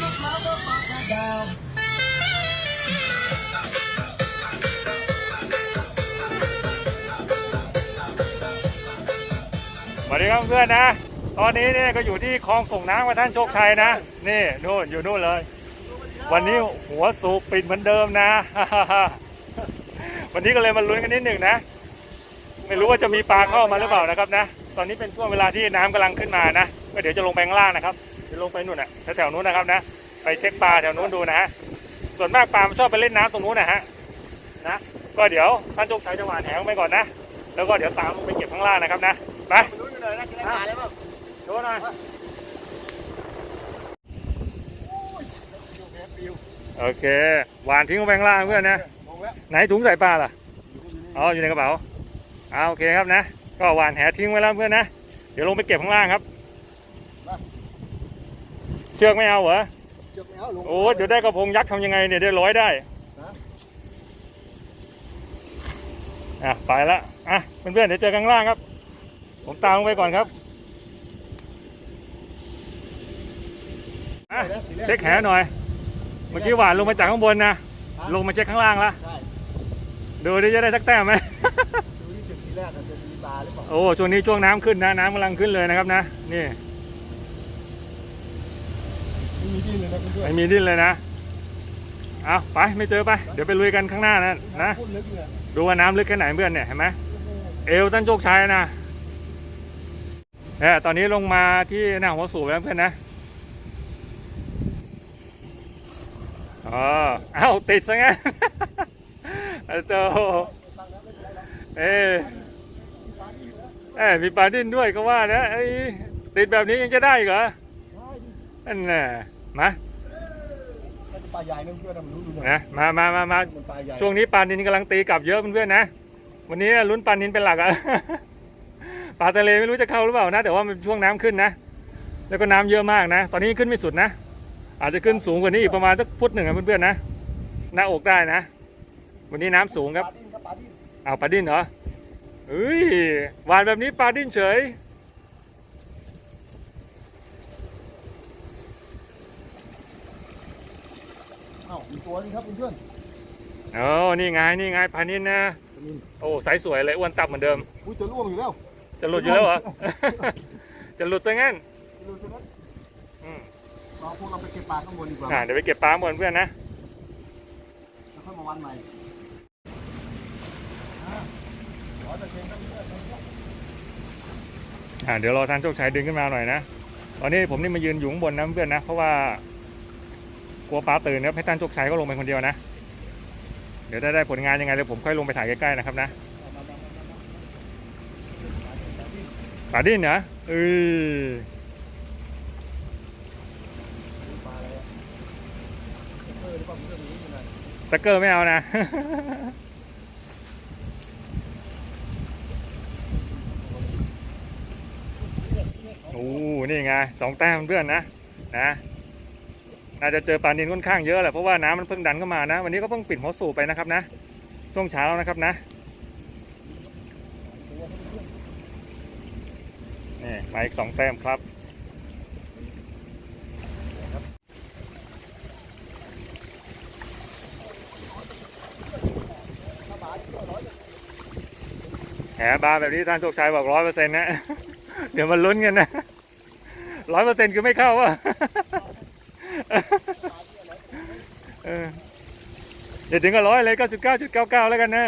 this motherfucker down. สวัสดีครับเพื่อนนะ ตอนนี้เนี่ยก็อยู่ที่คลองส่งน้ำกับท่านโชคชัยนะ นี่นู่นอยู่นู่นเลย วันนี้หัวสูบปิดเหมือนเดิมนะ วันนี้ก็เลยมาลุ้นกันนิดหนึ่งนะ ไม่รู้ว่าจะมีปลาเข้ามาหรือเปล่านะครับนะ ตอนนี้เป็นช่วงเวลาที่น้ำกำลังขึ้นมานะ ก็เดี๋ยวจะลงไปข้างล่างนะครับ ลงไปนู่นนะแถวๆนู้นนะครับนะ ไปเช็คปลาแถวนู้นดูนะฮะ ส่วนมากปลามันชอบไปเล่นน้ำตรงนู้นนะฮะ นะ ก็เดี๋ยวท่านโชคชัยจะหวานแหงไปก่อนนะ แล้วก็เดี๋ยวตามลงไปเก็บข้างล่างนะครับนะ ไปรู้อยู่เลยนะกินอาหาเลยมั้งโชว์หน่อยโอเค หวานทิ้งลงไปข้างล่างเพื่อนนะ ไหนถุงใส่ปลาล่ะ อ๋อ อยู่ในกระเป๋าเอาโอเคครับนะ ก็หวานแหทิ้งไว้แล้วเพื่อนนะ เดี๋ยวลงไปเก็บข้างล่างครับ ชือกไม่เอาเหรอเจ็บแล้วลงโอ้เดี๋ยวได้กระพงยักษ์ทำยังไงเนี่ยได้ร้อยได้อะไปละอะเพื่อนๆเดี๋ยวเจอกันข้างล่างครับ ผมตามลงไปก่อนครับอะเช็คแหหน่อย เมื่อกี้หวานลงมาจากข้างบนนะ ลงมาเช็คข้างล่างละใช่ดูดิจะได้สักแต้มไหมดูที่จุดทีแรกอาจจะมีปลาหรือเปล่าโอ้ช่วงนี้ช่วงน้ำขึ้นนะ น้ำกำลังขึ้นเลยนะครับนะ นี่ไม่มีดิ้นเลยนะเพื่อนไม่มีดิ้นเลยนะ เอาไปไม่เจอไป เดี๋ยวไปลุยกันข้างหน้านะนะ ดูว่าน้ำลึกแค่ไหนเพื่อนเนี่ยเห็นไหมเอวท่านโชคชัยนะเนี่ยตอนนี้ลงมาที่หน้าหัวสูบแล้วเพื่อนนะอ๋อเอ้าติดซะงั้นไอ้โตเอ้ยเอ้ยมีปลาดิ้นด้วยก็ว่านะไอ้ติดแบบนี้ยังจะได้เหรอนั่นแน่มา น่าจะปลาใหญ่นะเพื่อนๆมันรู้ดูหน่อยนะมามามามามันปลาใหญ่ช่วงนี้ปลานินกำลังตีกลับเยอะเพื่อนๆนะ วันนี้ลุ้นปลานินเป็นหลักอะปลาทะเลไม่รู้จะเข้าหรือเปล่านะ แต่ว่ามันช่วงน้ำขึ้นนะ แล้วก็น้ำเยอะมากนะ ตอนนี้ขึ้นไม่สุดนะ อาจจะขึ้นสูงกว่านี้อีกประมาณสักฟุตหนึ่งอะเพื่อนๆนะ หน้าอกได้นะ วันนี้น้ำสูงครับปลาดิ้นครับปลาดิ้นเอาปลาดิ้นเหรอเฮ้ย หวานแบบนี้ปลาดิ้นเฉย เอ้ามี ตัวนึงครับเพื่อนโอ้นี่ไงนี่ไงปลานินนะๆปลาดิ้นโอ้สายสวยเลยอ้วนตับเหมือนเดิม อุ้ยจะล่วงอยู่แล้ว จะหลุดอยู่แล้วเหรอ จะหลุดซะงั้นดูสิครับอืมเราพวกเราไปเก็บปลาข้างบนดีกว่าอ่าเดี๋ยวไปเก็บปลาหมดเพื่อนนะ แล้วค่อยมาวันใหม่อ่าร้อยเปอร์เซ็นต์ครับเพื่อนๆอ่าเดี๋ยวรอท่านโชคชัยดึงขึ้นมาหน่อยนะ ตอนนี้ผมนี่มายืนอยู่ข้างบนนะเพื่อนนะ เพราะว่า กลัวปลาตื่นครับให้ท่านโชคชัยก็ลงไปคนเดียวนะ เดี๋ยวได้ได้ผลงานยังไงเดี๋ยวผมค่อยลงไปถ่ายใกล้ๆนะครับนะปลาดิ้นเหรอเออปลาอะเออตะเกอร์ไม่เอานะโอ้นี่ไงสองแต้มเพื่อนนะนะ น่าจะเจอปลานินค่อนข้างเยอะแหละเพราะว่าน้ำมันเพิ่งดันเข้ามานะ วันนี้ก็เพิ่งปิดหัวสูบไปนะครับนะ ช่วงเช้านะครับนะนี่มาอีกสองแต้มครับแหบาแบบนี้ท่านโชคชัยบอกร้อยเปอร์เซ็นต์นะ เดี๋ยวมันลุ้นกันนะร้อยเปอร์เซ็นต์คือไม่เข้าวะ เออ อย่าถึงกับร้อยเลยเก้าสิบเก้าจุดเก้าเก้าแล้วกันนะ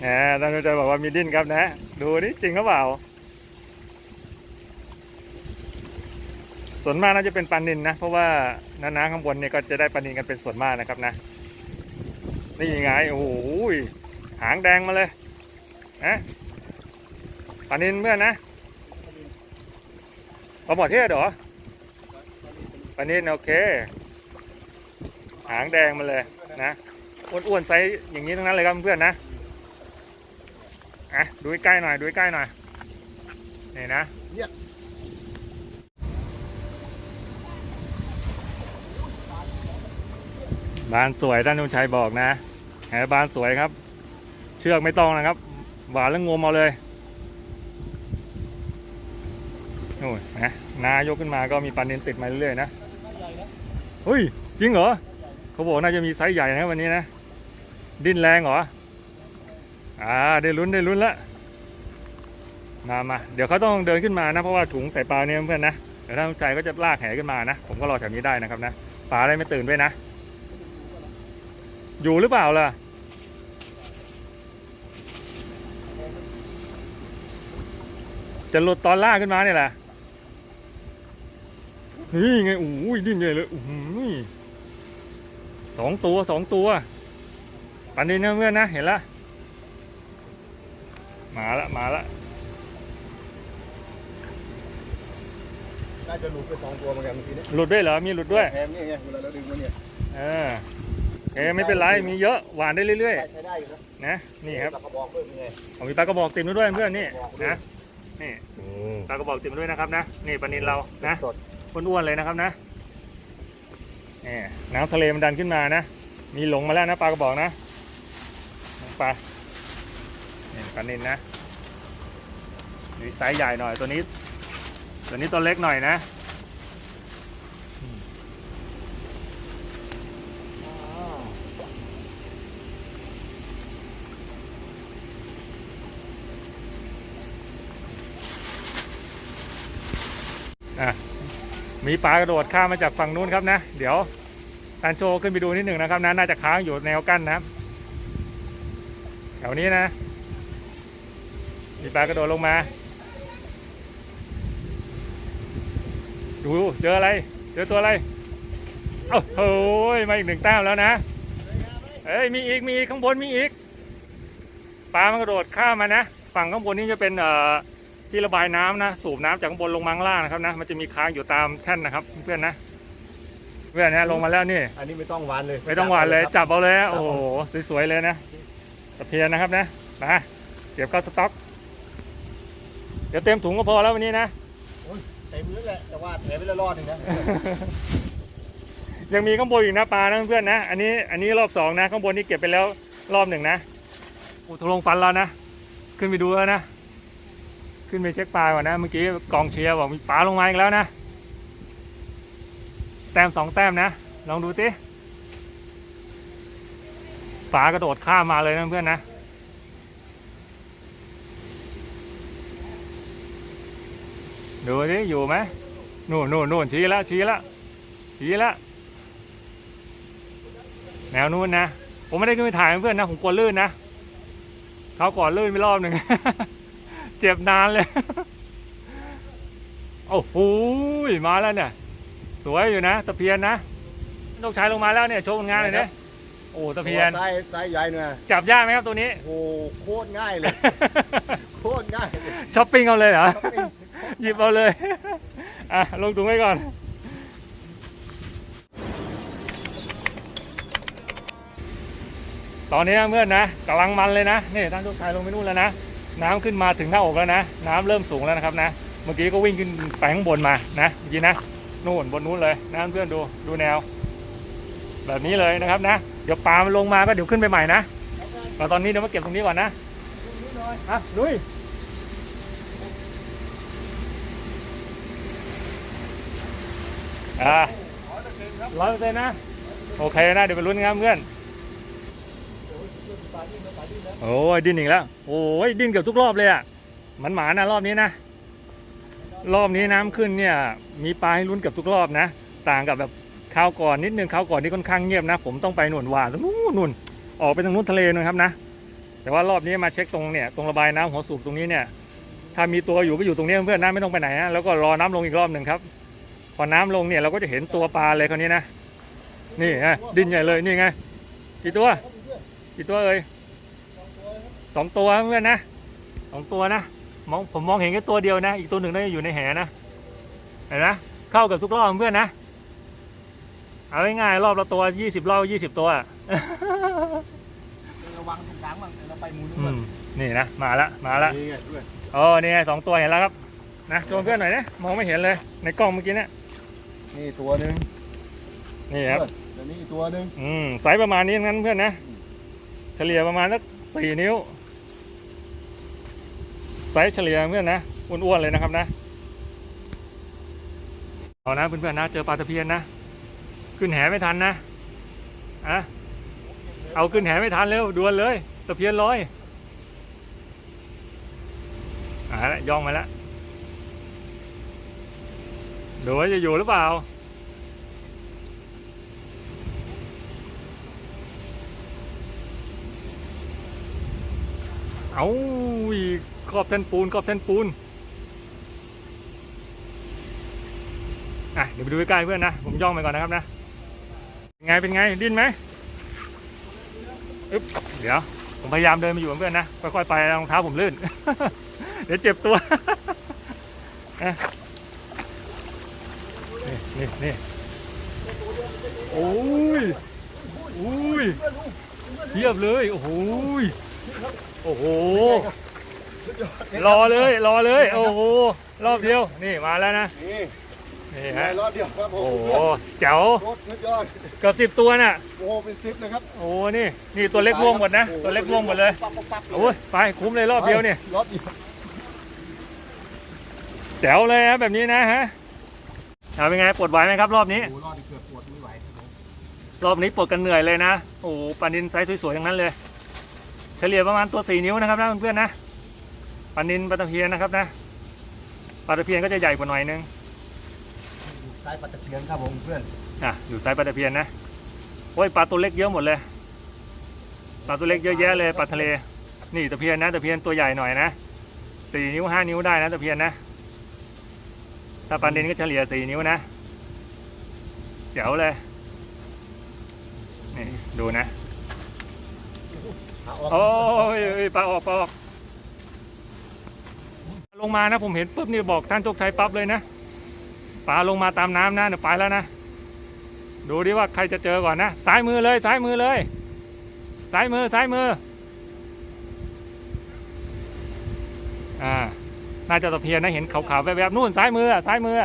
แหมท่านโชคชัยบอกว่ามีดิ้นครับนะ ดูนี่จริงหรือเปล่า ส่วนมากน่าจะเป็นปลานินนะ เพราะว่าน้ำข้างบนเนี่ยก็จะได้ปลานินกันเป็นส่วนมากนะครับนะ นี่ไงโอ้โหหางแดงมาเลยนะปลานินเพื่อนนะปลาหมอเทศเหรอ ปลานินโอเค หางแดงมาเลยนะอ้วนๆไซส์อย่างนี้ทั้งนั้นเลยครับเพื่อนนะอะดูใกล้ๆหน่อยดูใกล้ๆหน่อยนี่นะบานสวยท่านลุงชัยบอกนะแหบานสวยครับ เชือกไม่ต้องนะครับ หวานแล้วงมเอาเลยเอนู่นนะนายกขึ้นมาก็มีปลานินติดมาเรื่อยๆนะใหญ่นะ เฮ้ยจริงเหรอเขาบอกน่าจะมีไซส์ใหญ่นะวันนี้นะ ดิ้นแรงเหรออ่าได้ลุ้นได้ลุ้นละมามาเดี๋ยวเขาต้องเดินขึ้นมานะ เพราะว่าถุงใส่ปลาเนี่ยเพื่อนนะเดี๋ยวถ้าใจก็จะลากแหขึ้นมานะผมก็รอแถวนี้ได้นะครับนะปลาได้ไม่ตื่นด้วยนะ อยู่หรือเปล่าล่ะจะหลุดตอนล่ากขึ้นมาเนี่ยแหละ นี่ไงโอ้ยดิ้นใหญ่เลยโอ้โหสองตัวสองตัวปันนี้นะเพื่อนนะเห็นละมาละมาละน่าจะหลุดไปสองตัวเหมือนกันเมื่อกี้เนี่ยหลุดด้วยเหรอมีหลุดด้วยแถมนี่ไงเวลาเราดึงมาเนี่ยเออโอเคไม่เป็นไรมีเยอะหวานได้เรื่อยใช้ใช้ได้อยู่นะๆนะนี่ครับปลากระบอกเพิ่มยังไงเอามีปลากระบอกติดมาด้วยเพื่อนนี่นะนี่อืมปลากระบอกติดมาด้วยนะครับนะนี่ปลานินเรานะสด อ้วนๆเลยนะครับนะนี่น้ำทะเลมันดันขึ้นมานะ มีหลงมาแล้วนะปลากระบอกนะลงไปนี่ปลานินนะนี่ไซส์ใหญ่หน่อยตัวนี้ ตัวนี้ตัวเล็กหน่อยนะอะ มีปลากระโดดข้ามมาจากฝั่งนู้นครับนะ เดี๋ยวตันโชขึ้นไปดูนิดหนึ่งนะครับนะน่าจะค้างอยู่แนวกั้นนะแถวนี้นะ มีปลากระโดดลงมาดูเจออะไร เจอตัวอะไรโอ้โหมาอีกหนึ่งแต้มแล้วนะเอ้ยมีอีกมีอีกข้างบนมีอีกปลามันกระโดดข้ามมานะ ฝั่งข้างบนนี่จะเป็นเอ่อ ที่ระบายน้ำนะ สูบน้ำจากข้างบนลงมาข้างล่างนะครับนะ มันจะมีค้างอยู่ตามแท่นนะครับ เพื่อนนะ เพื่อนนะลงมาแล้วนี่ อันนี้ไม่ต้องหวานเลย ไม่ต้องหวานเลยครับจับเอาเลยนะครับโอ้โห สวยๆเลยนะตะเพียนนะครับนะมาเก็บเข้าสต็อก เดี๋ยวเต็มถุงก็พอแล้ววันนี้นะเต็มเลยแหละ แต่ว่าแถมไปละรอดหนึ่งนะยังมีข้างบนอีกนะปลานะเพื่อนๆนะ อันนี้อันนี้รอบสองนะ ข้างบนนี่เก็บไปแล้วรอบหนึ่งนะอุทลงฟันแล้วนะ ขึ้นไปดูแล้วนะ ขึ้นไปเช็คปลาก่อนนะ เมื่อกี้กองเชียร์บอกมีปลาลงมาอีกแล้วนะ แต้มสองแต้มนะ ลองดูสิปลากระโดดข้ามมาเลยนะเพื่อนนะดูดิอยู่ไหมนู่นนู่นนู่นชี้แล้วชี้แล้วชี้ละแนวนู้นนะ ผมไม่ได้ขึ้นไปถ่ายเพื่อนนะ ผมกลัวลื่นนะเขาก่อนลื่นไปรอบหนึ่ง เจ็บนานเลย โอ้โหมาแล้วเนี่ย สวยอยู่นะตะเพียนนะลูกชายลงมาแล้วเนี่ยโชว์ผลงานเลยเนี่ยโอ้ตะเพียนไซส์ไซส์ใหญ่เนี่ยจับยากไหมครับตัวนี้ โอ้โหโคตรง่ายเลย โคตรง่ายเลยช้อปปิ้งเอาเลยเหรอช้อปปิ้งหยิบเอาเลยอะลงถุงไว้ก่อนตอนนี้นะเพื่อนนะกำลังมันเลยนะนี่ท่านทุกชายลงไปนู่นแล้วนะ น้ำขึ้นมาถึงหน้าอกแล้วนะ น้ำเริ่มสูงแล้วนะครับนะ เมื่อกี้ก็วิ่งขึ้นไปข้างบนมานะเมื่อกี้นะนู่นบนนู้นเลยนะเพื่อนดูดูแนว แบบนี้เลยนะครับนะ เดี๋ยวปลามันลงมาก็เดี๋ยวขึ้นไปใหม่นะแต่ตอนนี้เดี๋ยวมาเก็บตรงนี้ก่อนนะอะลุยอ่าร้อยเปอร์เซ็นต์นะ โอเคนะ เดี๋ยวไปลุ้นกันครับเพื่อน โอ้ยดิ้นอีกแล้ว โอ้ยดิ้นเกือบทุกรอบเลยอะมันหมานะรอบนี้นะ รอบนี้น้ำขึ้นเนี่ย มีปลาให้ลุ้นเกือบทุกรอบนะ ต่างกับแบบคราวก่อนนิดนึงคราวก่อนนี่ค่อนข้างเงียบนะ ผมต้องไปหนุนหวานนู้นนู่นออกไปทางนู้นทะเลนู่นครับนะ แต่ว่ารอบนี้มาเช็คตรงเนี่ยตรงระบายน้ำหัวสูบตรงนี้เนี่ย ถ้ามีตัวอยู่ก็อยู่ตรงนี้เพื่อนๆนะไม่ต้องไปไหนนะแล้วก็รอน้ำลงอีกรอบหนึ่งครับ พอน้ำลงเนี่ยเราก็จะเห็นตัวปลาเลยคราวนี้นะ นี่ไงดิ้นใหญ่เลยนี่ไงกี่ตัวกี่ตัวเอ่ย สองตัวเพื่อนนะสองตัวนะมองผมมองเห็นแค่ตัวเดียวนะ อีกตัวหนึ่งน่าจะอยู่ในแหนะเห็นนะเข้ากับทุกรอบเพื่อนนะเอาง่ายๆรอบละตัวยี่สิบรอบยี่สิบตัวอะระวังตรงกลางบ้างเดี๋ยวเราไปหมุนอืมันมนี่นะมาละมาละนี่ไงด้วยโอ้นี่ไงสองตัวเห็นแล้วครับนะชวนเพื่อนหน่อยนะมองไม่เห็นเลย ในกล้องเมื่อกี้เนี่ยนี่ตัวหนึ่งนี่ครับเดี๋ยวนี้อีกตัวหนึ่งอืมไซส์ประมาณนี้ทั้งนั้นเพื่อนนะ เฉลี่ยประมาณสักสี่นิ้ว ไซส์เฉลี่ยเพื่อนนะอ้วนๆเลยนะครับนะเอานะเพื่อนๆนะเจอปลาตะเพียนนะ ขึ้นแหไม่ทันนะอะเอาขึ้นแหไม่ทันเร็วด่วนเลยตะเพียนลอยอ่าละย่องมาแล้วดูว่าจะอยู่หรือเปล่า เอาอีกขอบแท่นปูนขอบแท่นปูนอะเดี๋ยวไปดูใกล้ๆเพื่อนนะ ผมย่องไปก่อนนะครับนะเป็นไงเป็นไงดิ้นไหมอึ๊บเดี๋ยวผมพยายามเดินมาอยู่กับเพื่อนนะค่อยๆไปรองเท้าผมลื่น เดี๋ยวเจ็บตัวอะนี่นี่นี่โอ้ยโอ้ยเทียบเลยโอ้ย โอ้โหรอเลย รอเลย โอ้โห รอบเดียว นี่มาแล้วนะ นี่นี่ในฮะ รอบเดียวครับผโอ้มโหแจ๋วรถสุดยอดเกือบสิบตัวน่ะ โอ้เป็นซิปเลยครับโอ้นี่ นี่ตัวเล็กร่วงหมดนะ ตัวเล็กร่วงหมดเลย ปั๊บปั๊บปั๊บโอ้ยไปคุ้มเลยรอบเดียวเนี่ยรอบเดียวแจ๋วเลยฮะแบบนี้นะฮะเอาเป็นไงปวดไหวไหมครับ รอบนี้ โอ้รอบนี้เกือบปวดไม่ไหวครับผมรอบนี้ปวดกันเหนื่อยเลยนะ โอ้โหปลานินไซส์สวยๆทั้งนั้นเลย เฉลี่ยประมาณตัวสี่นิ้วนะครับนะเพื่อนๆนะปลานินปลาตะเพียนนะครับนะปลาตะเพียนก็จะใหญ่กว่าหน่อยนึงสายปัตตะเพียนครับผมเพื่อนอะอยู่ไซส์ปลาตะเพียนนะโอ้ยปลาตัวเล็กเยอะหมดเลยปลาตัวเล็กเยอะแยะเลยปลาทะเล นี่ตะเพียนนะตะเพียนตัวใหญ่หน่อยนะสี่นิ้วห้านิ้วได้นะตะเพียนนะ ถ้าปลานินก็เฉลี่ยสี่นิ้วนะเจ๋วเลยนี่ดูนะ ขาออกโอ้ยเอ้ยปลาออกปลาออก ลงมานะผมเห็นปุ๊บนี่บอกท่านโชคชัยปั๊บเลยนะปลาลงมาตามน้ำนะเดี๋ยวไปแล้วนะ ดูดิว่าใครจะเจอก่อนนะซ้ายมือเลยซ้ายมือเลยซ้ายมือซ้ายมือ อ่า น่าจะตะเพียนนะเห็นขาวๆแวบๆนู่นซ้ายมืออะซ้ายมือ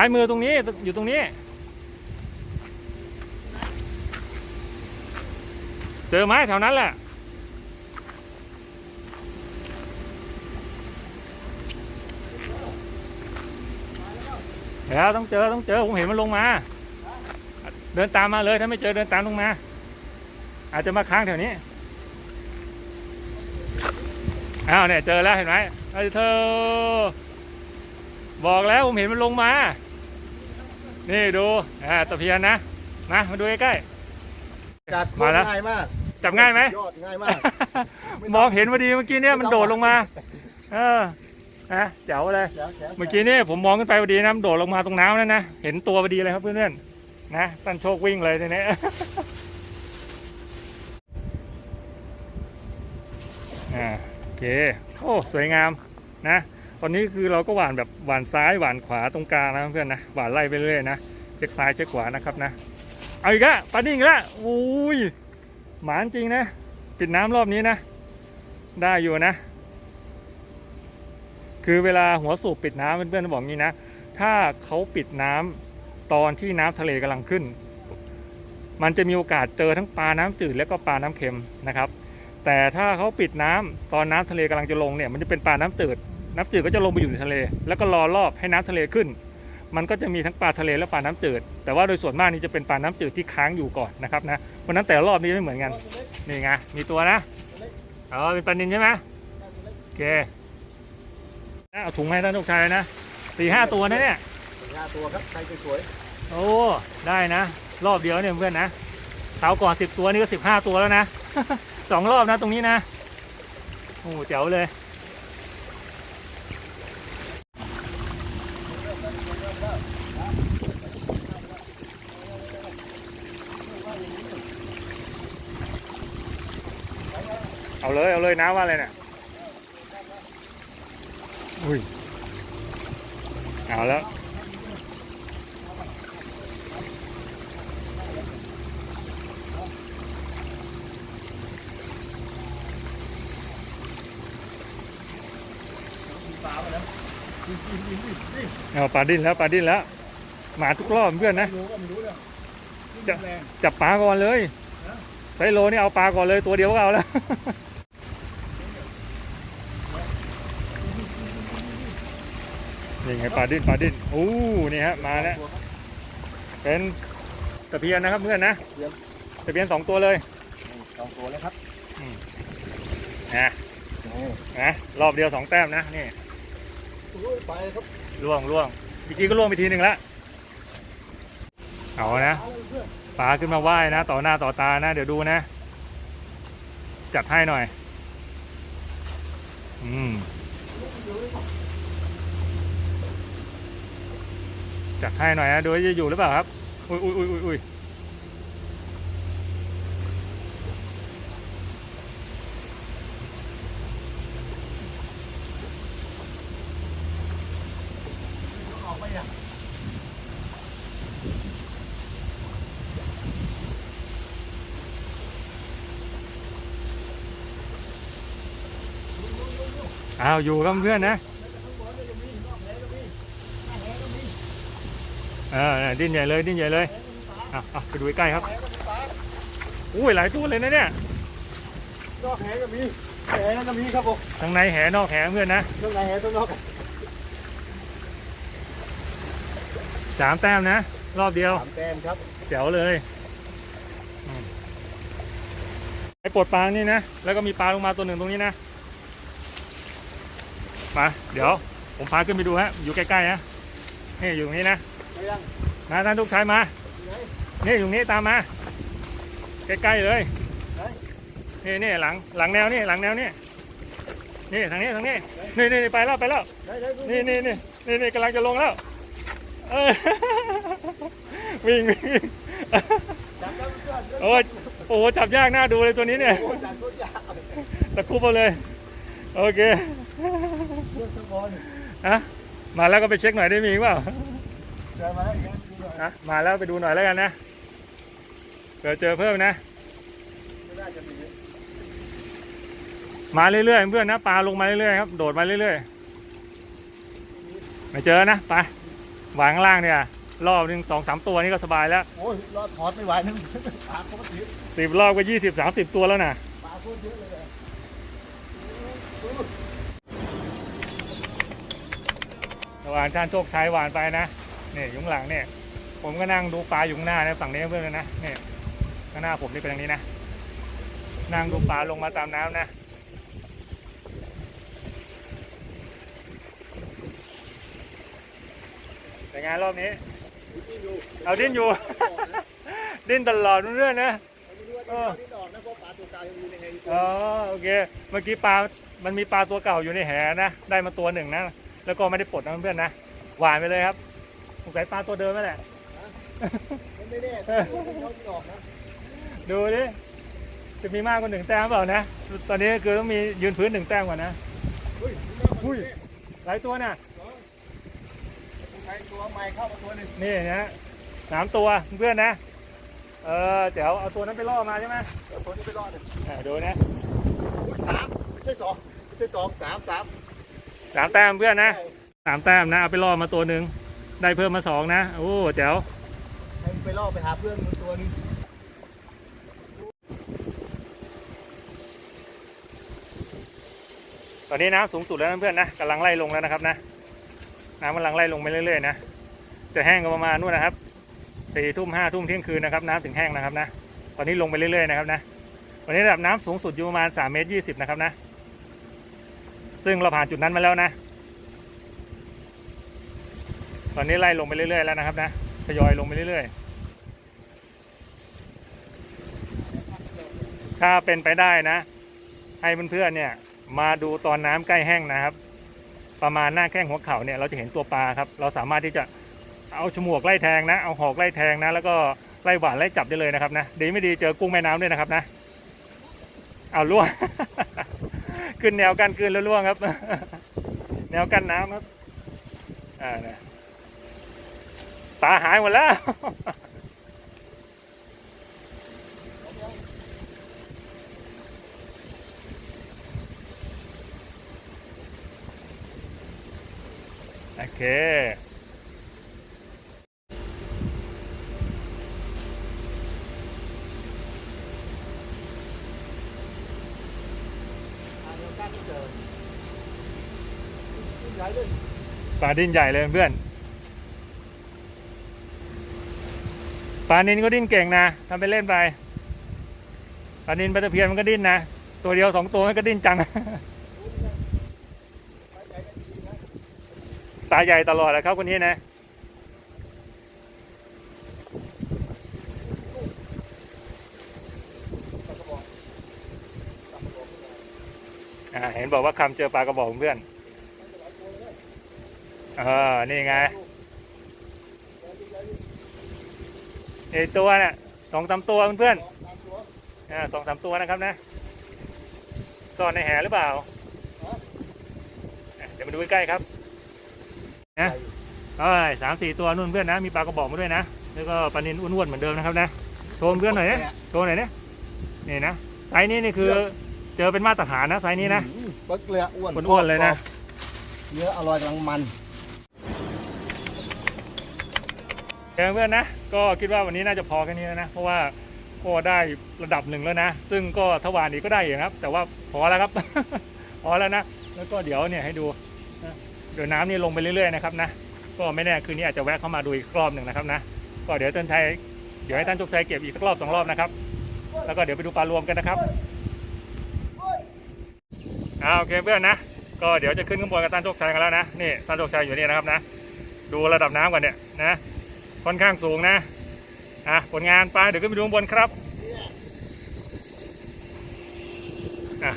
ซ้ายมือตรงนี้อยู่ตรงนี้ เจอไหมแถวนั้นแหละเดี๋ยวต้องเจอต้องเจอผมเห็นมันลงมา เดินตามมาเลยถ้าไม่เจอเดินตามลงมา อาจจะมาค้างแถวนี้อ้าวเนี่ยเจอแล้วเห็นไหมไอ้เธอ บอกแล้วผมเห็นมันลงมา นี่ดูอ่าตะเพียนนะมามาดูใกล้จัดมาแล้วง่ายมากๆจับง่ายไหม ยอดง่ายมากมองเห็นพอดีเมื่อกี้เนี่ยมันโดดลงมา เออนะแจ๋วเลย แจ๋วแจ๋วเมื่อกี้นี่ผมมองขึ้นไปพอดีนะมันโดดลงมาตรงน้ำนั่นนะเห็นตัวพอดีเลยครับเพื่อนๆนะตันโชควิ่งเลยทีนี้ อ่าโอเคโอ้สวยงามนะ ตอนนี้คือเราก็หวานแบบหวานซ้ายหวานขวาตรงกลางนะเพื่อนนะหวานไล่ไปเรื่อยนะเช็คซ้ายเช็คขวานะครับนะเอาอีกละปลาดิ่งละอุ้ยหมานจริงนะ ปิดน้ำรอบนี้นะ ได้อยู่นะ คือเวลาหัวสูบปิดน้ำเพื่อนๆบอกงี้นะ ถ้าเขาปิดน้ำตอนที่น้ำทะเลกำลังขึ้น มันจะมีโอกาสเจอทั้งปลาน้ำจืดและก็ปลาน้ำเค็มนะครับ แต่ถ้าเขาปิดน้ำตอนน้ำทะเลกำลังจะลงเนี่ย มันจะเป็นปลาน้ำจืด น้ำจืดก็จะลงไปอยู่ในทะเล แล้วก็รอรอบให้น้ำทะเลขึ้น มันก็จะมีทั้งปลาทะเลและปลาน้ำจืด แต่ว่าโดยส่วนมากนี่จะเป็นปลาน้ำจืดที่ค้างอยู่ก่อนนะครับนะเพราะฉะนั้นแต่ละรอบนี้ไม่เหมือนกันนี่ไงมีตัวนะอ๋อเป็นปลานินใช่ไหมโอเคเอาถุงให้ท่านทุกชายนะสี่ห้าตัวนะเนี่ยห้าตัวครับใครสวยโอ้ได้นะ รอบเดียวเนี่ยเพื่อนนะเท้าวก่อนสิบตัวนี่ก็สิบห้าตัวแล้วนะสองรอบนะตรงนี้นะโอ้เจ๋วเลย เอาเลยเอาเลยนะว่าอะไรเนี่ยอุ้ยเอาแล้วเอาปลาดิ้นแล้วปลาดิ้นแล้วหมาทุกรอบเพื่อนนะจะจับปลาก่อนเลยไซโลนี่เอาปลาก่อนเลยตัวเดียวก็เอาแล้ว นี่ไงปลาดิ้นปลาดิ้นอู้นี่ฮะมาแล้วเป็นตะเพียนนะครับเพื่อนนะตะเพียนสองตัวเลยสองตัวเลยครับนะโอ้นะรอบเดียวสองแต้มนะนี่โหไปครับล่วงล่วงเมื่อกี้ก็ล่วงไปทีหนึ่งแล้วเอานะเอาเลยเพื่อนปลาขึ้นมาว่ายนะ ต่อหน้าต่อตานะ เดี๋ยวดูนะ จัดให้หน่อย อืม จัดให้หน่อยนะดูว่าจะอยู่หรือเปล่าครับ อุ้ยอุ้ยอุ้ยอุ้ยอุ้ยอ้าวอยู่กับเพื่อนนะ ข้างบนก็ยังมีนอกแหก็มีหน้าแหก็มี เออเนี่ย ดิ้นใหญ่เลยดิ้นใหญ่เลยแหก็มีปลาอะอะไปดูใกล้ๆครับแหก็มีปลาอุ้ยหลายตัวเลยนะเนี่ยนอกแหก็มีแหก็มีครับผมทั้งในแหนอกแหเพื่อนนะข้างในแหข้างนอกสามแต้มนะ รอบเดียวสามแต้มครับแจ๋วเลยอืมไอ้ปลดปลานี่นะ แล้วก็มีปลาลงมาตัวหนึ่งตรงนี้นะมาเดี๋ยวผมพาขึ้นไปดูฮะอยู่ใกล้ๆฮะนี่อยู่ตรงนี้นะ ไปยังนะท่านทุกชายมาไหนนี่อยู่ตรงนี้ตามมา ใกล้ๆเลยไหนนี่นี่หลังหลังแนวนี่หลังแนวนี่นี่ทางนี้ทางนี้ นี่นี่นี่ไปแล้วไปแล้วไหนไหนดูนี่นี่นี่นี่นี่กำลังจะลงแล้วเออวิ่งวิ่งวิ่งจับแล้วเพื่อนโอ้ยโอ้โหจับยากน่าดูเลยตัวนี้เนี่ยโอ้ยจับตัวยากตะครุบเอาเลย โอเคเพื่อนทุกคนอะมาแล้วก็ไปเช็คหน่อยได้มีอีกเปล่า เจอมาแล้วอย่างนี้ดูหน่อยอะมาแล้วไปดูหน่อยแล้วกันนะเผื่อเจอเพิ่มนะไม่น่าจะมีมาเรื่อยๆเพื่อนนะปลาลงมาเรื่อยๆครับโดดมาเรื่อยๆไม่เจอนะไปวางข้างล่างเนี่ยรอบหนึ่งสองสามตัวนี่ก็สบายแล้วโอ้ยรอดถอดไม่ไหวนั่นปลาโคตรเยอะสิบรอบก็ยี่สิบสามสิบตัวแล้วนะปลาโคตรเยอะเลยอะระหว่างท่านโชคชัยหวานไปนะนี่อยุ้างหลังเนี่ย ผมก็นั่งดูปลาอยู่ข้างหน้านะฝั่งนี้เพื่อนนะนี่ข้างหน้าผมนี่เป็นอย่างนี้นะนั่งดูปลาลงมาตามน้ำนะเป็นไงรอบนี้ เอาดิ้นอยู่ ดิ้นตลอดเรื่อยๆนะเออดิ้นออกนะเพราะปลาตัวกลางยังอยู่ในแหอยู่ตัวอ๋อโอเค เมื่อกี้ปลา มันมีปลาตัวเก่าอยู่ในแหนะ ได้มาตัวหนึ่งนะ แล้วก็ไม่ได้ปลดนะเพื่อนๆนะ หวานไปเลยครับสงสัยปลาตัวเดิมนั่นแหละมัน ไม่แน่เขาดิ้นออกนะดูดิจะมีมากกว่าหนึ่งแต้มเปล่านะ ตอนนี้คือต้องมียืนพื้นหนึ่งแต้มก่อนนะเฮ้ยอุ้ยหลายตัวน่ะใช้ตัวใหม่เข้ามาตัวหนึ่งนี่นะสามตัวเพื่อนนะ เออเดี๋ยวเอาตัวนั้นไปล่อมาใช่ไหมเอาตัวนี้ไปรอดเลยอ่าดูนะอุ้ยสามไม่ใช่สองไม่ใช่สองสามสามสามแต้มเพื่อนนะสามแต้มนะเอาไปล่อมาตัวหนึ่งได้เพิ่มมาสองนะโอ้แจ๋วให้ไป ล่อไปหาเพื่อนมันตัวนึงตอนนี้น้ำสูงสุดแล้วเพื่อนนะกำลังไล่ลงแล้วนะครับนะน้ำกำลังไล่ลงไปเรื่อยๆนะจะแห้งก็ประมาณนู่นนะครับสี่ทุ่มห้าทุ่มเที่ยงคืนนะครับน้ำถึงแห้งนะครับนะตอนนี้ลงไปเรื่อยๆนะครับนะวันนี้ระดับน้ำสูงสุดอยู่ประมาณสามเมตรยี่สิบนะครับนะซึ่งเราผ่านจุดนั้นมาแล้วนะ ตอนนี้ไล่ลงไปเรื่อยๆแล้วนะครับนะทยอยลงไปเรื่อยๆ ถ้าเป็นไปได้นะ ให้เพื่อนๆเนี่ย มาดูตอนน้ำใกล้แห้งนะครับ ประมาณหน้าแข้งหัวเข่าเนี่ยเราจะเห็นตัวปลาครับ เราสามารถที่จะเอาฉมวกไล่แทงนะ เอาหอกไล่แทงนะ แล้วก็ไล่หวานไล่จับได้เลยนะครับนะดีไม่ดีเจอกุ้งแม่น้ำด้วยนะครับนะเอาล่วงขึ้นแนวกันขึ้นแล้วล่วงครับ แนวกันน้ำครับอ่านะปลาหายหมดแล้ว ค ปลาดิ้นใหญ่เลยเพื่อน ปลานินก็ดิ้นเก่งนะทำไปเล่นไป ปลานินปลาตะเพียนมันก็ดิ้นนะ ตัวเดียวสองตัวมันก็ดิ้นจังาใหญ่ตลอดเลยครับคนนี้นะอ่าเห็นบอกว่าคำเจอปลากระบอกเพื่อนเออนี่ไงไอตัวเนี่ยสองสามตัวเพื่อนอ่าสองสามตัวนะครับนะซ่อนในแหหรือเปล่า เดี๋ยวมาดูใกล้ครับ นะเอ้ยสามสี่ตัวนู่นเพื่อนนะ มีปลากระบอกมาด้วยนะ แล้วก็ปลานินอ้วนๆเหมือนเดิมนะครับนะ โชว์เพื่อนหน่อยนะโชว์หน่อยนะนี่นะ ไซส์นี้นี่คือ เจอเป็นมาตรฐานนะไซส์นี้นะอืมปึ๊กเลยอะอ้วนอ้วนๆเลยนะ เนื้ออร่อยกำลังมัน เพื่อนๆนะก็คิดว่าวันนี้น่าจะพอแค่นี้แล้วนะ เพราะว่าก็ได้ระดับหนึ่งแล้วนะ ซึ่งก็ทวานอีกก็ได้อยู่ครับ แต่ว่าพอแล้วครับ พอแล้วนะ แล้วก็เดี๋ยวเนี่ยให้ดูนะ เดี๋ยวน้ำนี่ลงไปเรื่อยๆนะครับนะก็ไม่แน่คืนนี้อาจจะแวะเข้ามาดูอีกรอบหนึ่งนะครับนะก็เดี๋ยวท่านชัยเดี๋ยวให้ท่านจุกชัยเก็บอีกสักรอบสองรอบนะครับแล้วก็เดี๋ยวไปดูปลารวมกันนะครับอ่าโอเคเพื่อนนะก็เดี๋ยวจะขึ้นข้างบนกับท่านโชคชัยกันแล้วนะนี่ท่านโชคชัยอยู่นี่นะครับนะ ดูระดับน้ำก่อนเนี่ยนะค่อนข้างสูงนะอะผลงานไปเดี๋ยวขึ้นไปดูข้างบนครับอะ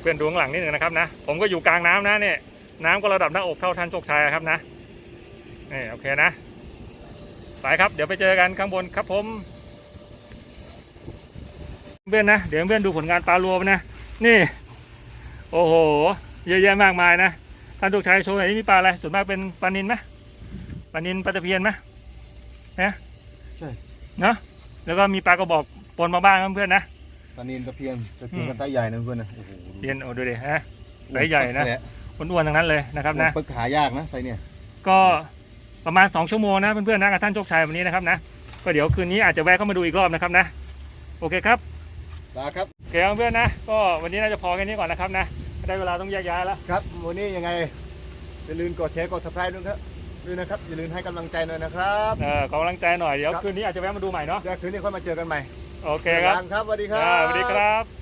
เพื่อนดูข้างหลังนิดหนึ่งนะครับนะ ผมก็อยู่กลางน้ำนะเนี่ย น้ำก็ระดับหน้าอกเท่าท่านโชคชัยครับนะนี่โอเคนะไปครับเดี๋ยวไปเจอกันข้างบนครับผมเพื่อนนะเดี๋ยวเพื่อนดูผลงานปลารวมนะ นี่ โอ้โห เยอะแยะมากมายนะท่านโชคชัยโชว์หน่อยนี่มีปลาอะไรส่วนมากเป็นปลานินไหมปลานินปลาตะเพียนไหมใช่เนาะแล้วก็มีปลากระบอกปนมาบ้างครับเพื่อนนะตะนินตะเพียนตะเพียนอืมก็ไซส์ใหญ่นะเพื่อนนะโอ้โหเพียนโอ้ดูดิฮะไซส์ใหญ่นะ อ้วนๆทั้งนั้นเลยนะครับนะ ปึ๊กหายากนะไซส์เนี่ย ก็ประมาณ 2 ชั่วโมงนะเพื่อนๆนะกับท่านโชคชัยวันนี้นะครับนะ ก็เดี๋ยวคืนนี้อาจจะแวะเข้ามาดูอีกรอบนะครับนะ โอเคครับลาครับโอเคครับเพื่อนนะ ก็วันนี้น่าจะพอแค่นี้ก่อนนะครับนะ ได้เวลาต้องแยกย้ายแล้ว ครับ วันนี้ยังไงอย่าลืมกดแชร์กด subscribe ด้วยครับด้วยนะครับอย่าลืมให้กำลังใจหน่อยนะครับเออขอกำลังใจหน่อยเดี๋ยวครับคืนนี้อาจจะแวะมาดูใหม่เนาะเดี๋ยวคืนนี้ค่อยมาเจอกันใหม่โอเคครับลาครับสวัสดีครัอ่าบสวัสดีครับ